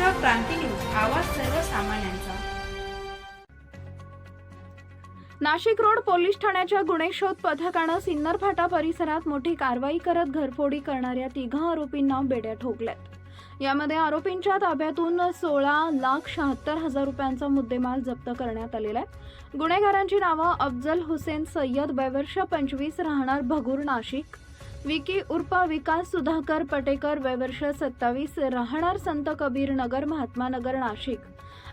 Maharashtra Kranti news आवाज सर्वसामान्यांचा. Nashik road police ठाण्याच्या गुन्हे शोध पथकानं सिन्नर फाटा परिसरात मोठी कारवाई करत घरफोडी करणाऱ्या तिघा आरोपींना बेड्या ठोकल्यात. यामध्ये आरोपींच्या ताब्यातून सोळा लाख शहात्तर हजार रुपयांचा मुद्देमाल जप्त करण्यात आलेला आहे. गुन्हेगारांची नावं अफजल हुसेन सय्यद वयवर्ष पंचवीस राहणार भगूर नाशिक. विकी उर्फ विकास सुधाकर पटेकर वयवर्ष सत्तावीस राहणार संत कबीर नगर महात्मा नगर नाशिक.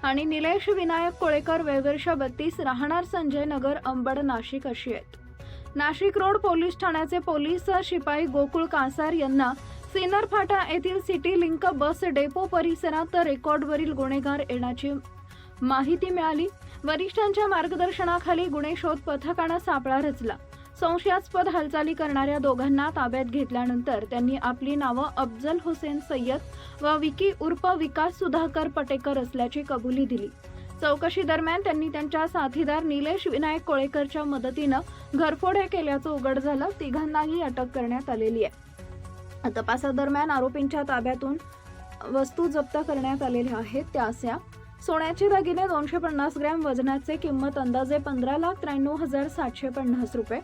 आणि निलेश विनायक कोळेकर वयवर्ष बत्तीस राहणार संजय नगर अंबड नाशिक अशी आहेत. नाशिक रोड पोलीस ठाण्याचे पोलीस शिपाई गोकुळ कासार यांना सिन्नर फाटा येथील सिटी लिंक बस डेपो परिसरात रेकॉर्डवरील गुन्हेगार येण्याची माहिती मिळाली. वरिष्ठांच्या मार्गदर्शनाखाली गुन्हे शोध पथकानं सापळा रचला. संशयास्पद हालचाली करणाऱ्या दोघांना ताब्यात घेतल्यानंतर त्यांनी आपली नावं अफजल हुसेन सय्यद व विकी उर्फ विकास सुधाकर पटेकर असल्याची कबुली दिली. चौकशी दरम्यान त्यांनी त्यांच्या साथीदार निलेश विनायक कोळेकरच्या मदतीनं घरफोड हे केल्याचं उघड झालं. तिघांनाही अटक करण्यात आलेली आहे. तपासादरम्यान आरोपींच्या ताब्यातून वस्तू जप्त करण्यात आलेल्या आहेत. त्या अशा सोन्याचे दागिने दोनशे पन्नास ग्रॅम वजनाचे किंमत अंदाजे पंधरा लाख त्र्याण्णव हजार सातशे पन्नास रुपये.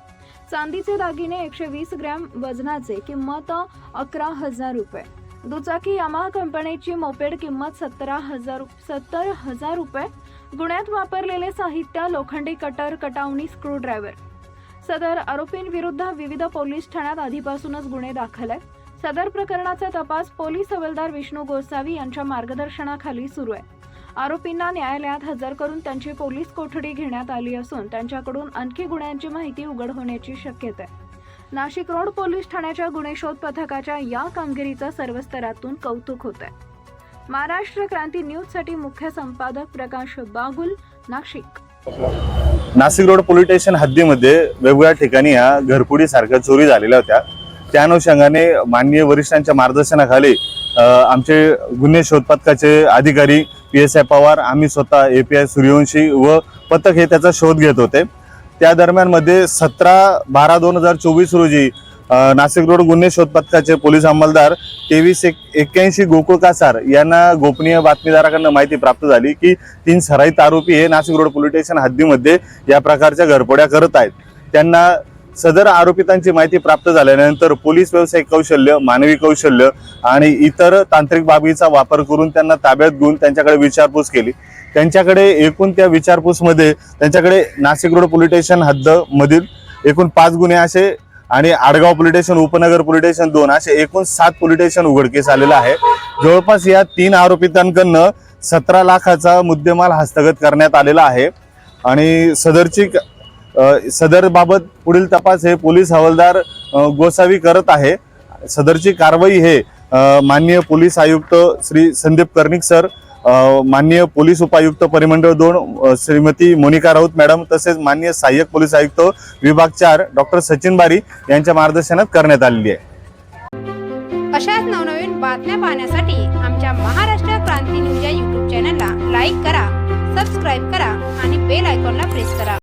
चांदीचे दागिने एकशे वीस ग्रॅम वजनाचे किंमत अकरा हजार रुपये. दुचाकी यामा कंपनीची मोपेड किंमत सतरा हजार सत्तर हजार रुपये. गुन्ह्यात वापरलेले साहित्य लोखंडी कटर कटावणी स्क्रूड्रायव्हर. सदर आरोपींविरुद्ध विविध पोलीस ठाण्यात आधीपासूनच गुन्हे दाखल आहेत. सदर प्रकरणाचा तपास पोलीस हवालदार विष्णू गोसावी यांच्या मार्गदर्शनाखाली सुरू आहे. आरोपींना न्यायालयात हजर करून त्यांची पोलीस कोठडी घेण्यात आली असून त्यांच्याकडून आणखी गुन्ह्यांची माहिती उघड होण्याची शक्यता आहे. नाशिक रोड पोलीस ठाण्याच्या गुन्हे शोध पथकाच्या या कामगिरीचं सर्व स्तरातून कौतुक होत आहे. महाराष्ट्र क्रांती न्यूजसाठी मुख्य संपादक Prakash Bagul Nashik. Nashik road police station हद्दीमध्ये वेगवेगळ्या ठिकाणी या घरपुडी सारख्या चोरी झालेल्या होत्या. त्या अनुषंगाने माननीय वरिष्ठांच्या मार्गदर्शनाखाली आमचे गुन्हे शोध पथकाचे अधिकारी पी एस आय पवार आम्ही स्वतः ए पी आय सूर्यवंशी व पथक हे त्याचा शोध घेत होते. त्या दरम्यानमध्ये सतरा बारा दोन हजार चोवीस रोजी नाशिक रोड गुन्हे शोध पथकाचे पोलीस अंमलदार तेवीस एक एक्क्याऐंशी गोकुळ कासार यांना गोपनीय बातमीदाराकडनं माहिती प्राप्त झाली की तीन सराईत आरोपी हे नाशिक रोड पोलीस स्टेशन हद्दीमध्ये या प्रकारच्या घरपोड्या करत आहेत. त्यांना सदर आरोपितांची माहिती प्राप्त झाल्यानंतर पोलीस व्यावसायिक कौशल्य मानवी कौशल्य आणि इतर तांत्रिक बाबीचा वापर करून त्यांना ताब्यात घेऊन त्यांच्याकडे विचारपूस केली. त्यांच्याकडे एकूण त्या विचारपूसमध्ये त्यांच्याकडे नाशिक रोड पोलीस स्टेशन हद्दमधील एकूण पाच गुन्हे असे आणि Adgaon police station Upnagar police station दोन असे एकूण सात पोलीस स्टेशन उघडकीस आलेलं आहे. जवळपास या तीन आरोपितांकडनं सतरा लाखाचा मुद्देमाल हस्तगत करण्यात आलेला आहे. आणि सदरची सदर बाबत पुढील तपास हे पोलीस हवालदार गोसावी करत आहे. सदरची कारवाई हे माननीय पोलीस आयुक्त श्री संदीप कर्णिक सर माननीय पोलीस उपायुक्त परिमंडळ दोन श्रीमती मोनिका राऊत मॅडम तसेच माननीय सहाय्यक पोलीस आयुक्त विभाग चार डॉक्टर सचिन बारी यांच्या मार्गदर्शनात करण्यात आलेली आहे. अशाच नवनवीन बातम्या पाहण्यासाठी आमच्या महाराष्ट्र क्रांती न्यूज या युट्यूब चॅनलला लाईक करा सबस्क्राईब करा आणि बेल आयकॉनला प्रेस करा.